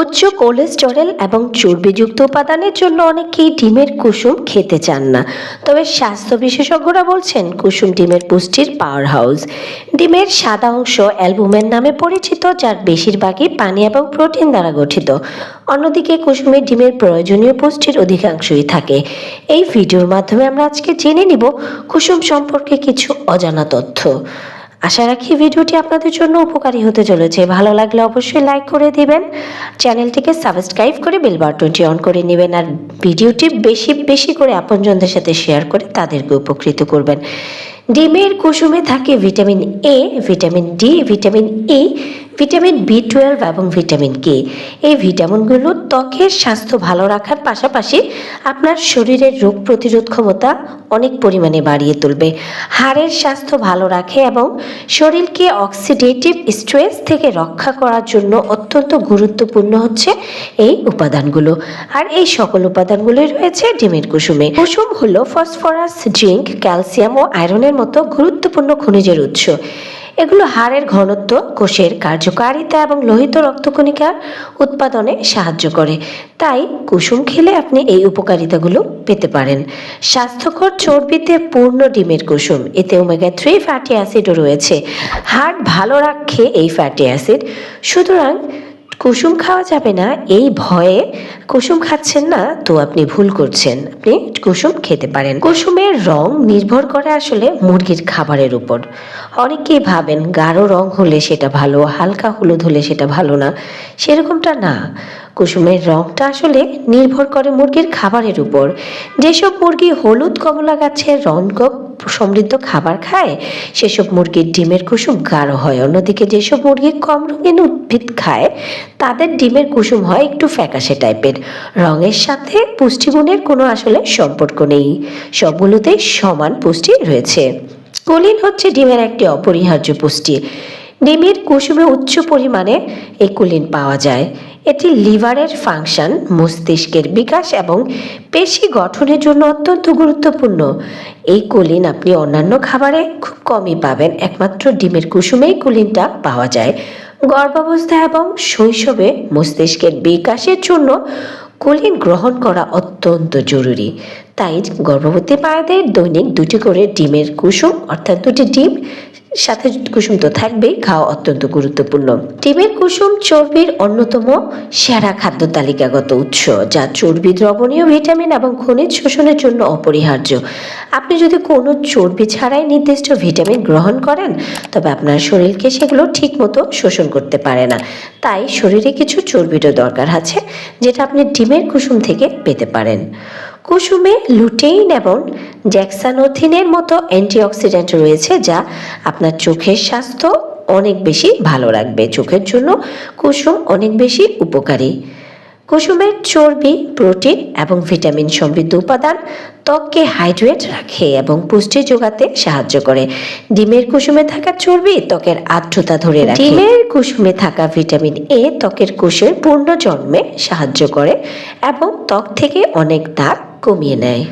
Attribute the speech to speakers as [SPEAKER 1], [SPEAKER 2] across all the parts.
[SPEAKER 1] উচ্চ কোলেস্টেরল এবং চর্বিযুক্ত উপাদানের জন্য অনেকেই ডিমের কুসুম খেতে চান না। তবে স্বাস্থ্য বিশেষজ্ঞরা বলছেন, কুসুম ডিমের পুষ্টির পাওয়ার হাউস ডিমের সাদা অংশ অ্যালবুমের নামে পরিচিত, যার বেশিরভাগই পানি এবং প্রোটিন দ্বারা গঠিত। অন্যদিকে কুসুমে ডিমের প্রয়োজনীয় পুষ্টির অধিকাংশই থাকে। এই ভিডিওর মাধ্যমে আমরা আজকে জেনে নিব কুসুম সম্পর্কে কিছু অজানা তথ্য। আশা রাখি ভিডিওটি আপনাদের জন্য উপকারী হতে চলেছে। ভালো লাগলে অবশ্যই লাইক করে দিবেন। চ্যানেলটিকে সাবস্ক্রাইব করে বেল বাটনটি অন করে নেবেন আর ভিডিওটি বেশি বেশি করে আপনজনদের সাথে শেয়ার করে তাদেরকে উপকৃত করবেন। ডিমের কুসুমে থাকে vitamin A vitamin D vitamin E vitamin B twelve এবং ভিটামিন কে এই ভিটামিনগুলো ত্বকের স্বাস্থ্য ভালো রাখার পাশাপাশি আপনার শরীরের রোগ প্রতিরোধ ক্ষমতা অনেক পরিমাণে বাড়িয়ে তুলবে। হাড়ের স্বাস্থ্য ভালো রাখে এবং শরীরকে অক্সিডেটিভ স্ট্রেস থেকে রক্ষা করার জন্য অত্যন্ত গুরুত্বপূর্ণ হচ্ছে এই উপাদানগুলো। আর এই সকল উপাদানগুলোই রয়েছে ডিমের কুসুমে। কুসুম হলো ফসফরাস, জিঙ্ক, ক্যালসিয়াম ও আয়রনের মতো গুরুত্বপূর্ণ খনিজের উৎস। এগুলো হাড়ের ঘনত্ব, কোষের কার্যকারিতা এবং লোহিত রক্তকণিকার উৎপাদনে সাহায্য করে। তাই কুসুম খেলে আপনি এই উপকারিতাগুলো পেতে পারেন। স্বাস্থ্যকর চর্বিতে পূর্ণ ডিমের কুসুম, এতে ওমেগা থ্রি ফ্যাটি অ্যাসিডও রয়েছে। হাড় ভালো রাখে এই ফ্যাটি অ্যাসিড সুতরাং কুসুম খাওয়া যাবে না, এই ভয়ে কুসুম খাচ্ছেন না, তো আপনি ভুল করছেন। আপনি কুসুম খেতে পারেন। কুসুমের রং নির্ভর করে আসলে মুরগির খাবারের উপর। অনেকেই ভাবেন গাঢ় রং হলে সেটা ভালো, হালকা হলুদ হলে সেটা ভালো না, সেরকমটা না। কুসুমের রংটা আসলে নির্ভর করে মুরগির খাবারের উপর। যেসব মুরগি হলুদ কমলা গাছের রং সমৃদ্ধ খাবার খায়, সেসব মুরগির ডিমের কুসুম গাঢ় হয়। অন্যদিকে যেসব মুরগি কম রঙিন উদ্ভিদ খায়, তাদের ডিমের কুসুম হয় একটু ফ্যাকাশে টাইপের। রঙের সাথে পুষ্টিগুণের কোনো আসলে সম্পর্ক নেই। সবগুলোতেই সমান পুষ্টি রয়েছে। কোলিন হচ্ছে ডিমের একটি অপরিহার্য পুষ্টি। ডিমের কুসুমে উচ্চ পরিমাণে এই কুলিন পাওয়া যায়। এটি লিভারের ফাংশন, মস্তিষ্কের বিকাশ এবং পেশি গঠনের জন্য অত্যন্ত গুরুত্বপূর্ণ। এই কুলিন আপনি অন্যান্য খাবারে খুব কমই পাবেন। একমাত্র ডিমের কুসুমেই কুলিনটা পাওয়া যায়। গর্ভাবস্থা এবং শৈশবে মস্তিষ্কের বিকাশের জন্য কুলিন গ্রহণ করা অত্যন্ত জরুরি। তাই গর্ভবতী মায়েদের দৈনিক দুটি করে ডিমের কুসুম, অর্থাৎ দুটি ডিম সাথে কুসুম তো থাকবেই, খাওয়া অত্যন্ত গুরুত্বপূর্ণ। ডিমের কুসুম চর্বির অন্যতম সেরা খাদ্য তালিকাগত উৎস, যা চর্বি দ্রবণীয় ভিটামিন এবং খনিজ শোষণের জন্য অপরিহার্য। আপনি যদি কোনো চর্বি ছাড়াই নির্দিষ্ট ভিটামিন গ্রহণ করেন, তবে আপনার শরীরকে সেগুলো ঠিকমতো শোষণ করতে পারে না। তাই শরীরে কিছু চর্বিরও দরকার আছে, যেটা আপনি ডিমের কুসুম থেকে পেতে পারেন। কুসুমে লুটেইন এবং জ্যাক্সানোথিনের মতো অ্যান্টিঅক্সিডেন্ট রয়েছে যা আপনার চোখের স্বাস্থ্য অনেক বেশি ভালো রাখবে। চোখের জন্য কুসুম অনেক বেশি উপকারী। কুসুমের চর্বি, প্রোটিন এবং ভিটামিন সমৃদ্ধ উপাদান ত্বককে হাইড্রেট রাখে এবং পুষ্টি যোগাতে সাহায্য করে। ডিমের কুসুমে থাকা চর্বি ত্বকের আর্দ্রতা ধরে রাখে। ডিমের কুসুমে থাকা ভিটামিন এ ত্বকের কোষের পূর্ণ জন্মে সাহায্য করে এবং ত্বক থেকে অনেক দাগ কমিয়ে নেয়।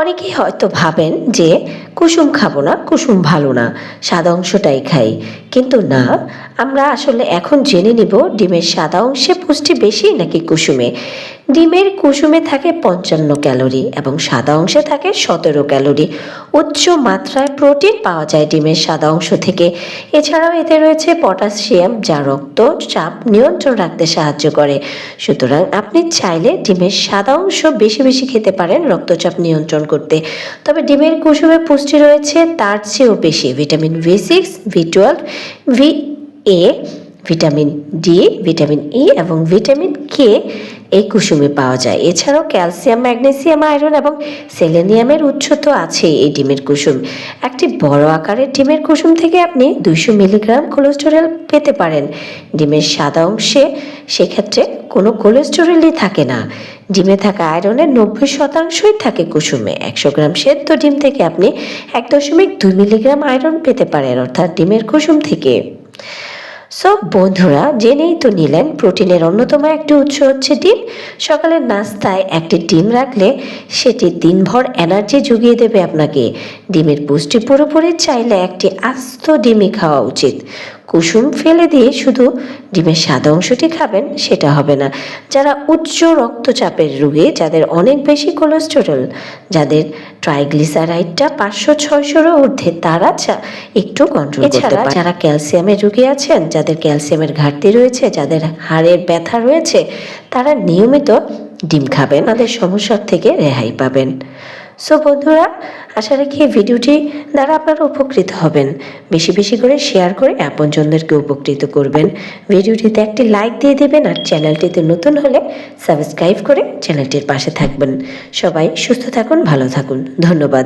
[SPEAKER 1] অনেকেই হয়তো ভাবেন যে কুসুম খাব না, কুসুম ভালো না, সাদা অংশটাই খাই। কিন্তু না, আমরা আসলে এখন জেনে নিব ডিমের সাদা অংশে পুষ্টি বেশি নাকি কুসুমে। ডিমের কুসুমে থাকে পঞ্চান্ন ক্যালোরি এবং সাদা অংশে থাকে সতেরো ক্যালোরি। উচ্চ মাত্রায় প্রোটিন পাওয়া যায় ডিমের সাদা অংশ থেকে। এছাড়াও এতে রয়েছে পটাশিয়াম, যা রক্ত, চাপ নিয়ন্ত্রণ রাখতে সাহায্য করে। সুতরাং আপনি চাইলে ডিমের সাদা অংশ বেশি বেশি খেতে পারেন রক্তচাপ নিয়ন্ত্রণ করতে। তবে ডিমের কুসুমে পুষ্টি রয়েছে, তার চেয়েও বেশি। Vitamin B six, B twelve B A vitamin D vitamin E এবং ভিটামিন কে এই কুসুমে পাওয়া যায়। এছাড়াও ক্যালসিয়াম, ম্যাগনেসিয়াম, আয়রন এবং সেলেনিয়ামের উৎস তো আছে এই ডিমের কুসুম। একটি বড় আকারের ডিমের কুসুম থেকে আপনি দুইশো মিলিগ্রাম কোলেস্টেরল পেতে পারেন। ডিমের সাদা অংশে সেক্ষেত্রে কোনো কোলেস্টেরলই থাকে না। ডিমে থাকা আয়রনের নব্বই শতাংশই থাকে কুসুমে। একশো গ্রাম সেদ্ধ ডিম থেকে আপনি এক দশমিক দুই মিলিগ্রাম আয়রন পেতে পারেন অর্থাৎ ডিমের কুসুম থেকে। সব বন্ধুরা জেনেই তো নিলেন, প্রোটিনের অন্যতম একটি উৎস হচ্ছে ডিম। সকালের নাস্তায় একটি ডিম রাখলে সেটি দিনভর এনার্জি জুগিয়ে দেবে আপনাকে। ডিমের পুষ্টি পুরোপুরি চাইলে একটি আস্ত ডিমই খাওয়া উচিত। কুসুম ফেলে দিয়ে শুধু ডিমের সাদা অংশটি খাবেন সেটা হবে না। যারা উচ্চ রক্তচাপের রোগী যাদের অনেক বেশি কোলেস্টেরল যাদের ট্রাইগ্লিসারাইডটা পাঁচশো ছয়শোরও ঊর্ধ্বে তারা একটু কন্ট্রোল করতে পারে যারা ক্যালসিয়ামের রোগী আছেন যাদের ক্যালসিয়ামের ঘাটতি রয়েছে যাদের হাড়ের ব্যথা রয়েছে তারা নিয়মিত ডিম খাবেন তাদের সমস্যার থেকে রেহাই পাবেন। সো বন্ধুরা, আশা রাখি ভিডিওটি দ্বারা আপনারা উপকৃত হবেন। বেশি বেশি করে শেয়ার করে আপনজনদেরকে উপকৃত করবেন। ভিডিওটিতে একটি লাইক দিয়ে দেবেন আর চ্যানেলটিতে নতুন হলে সাবস্ক্রাইব করে চ্যানেলটির পাশে থাকবেন। সবাই সুস্থ থাকুন, ভালো থাকুন। ধন্যবাদ।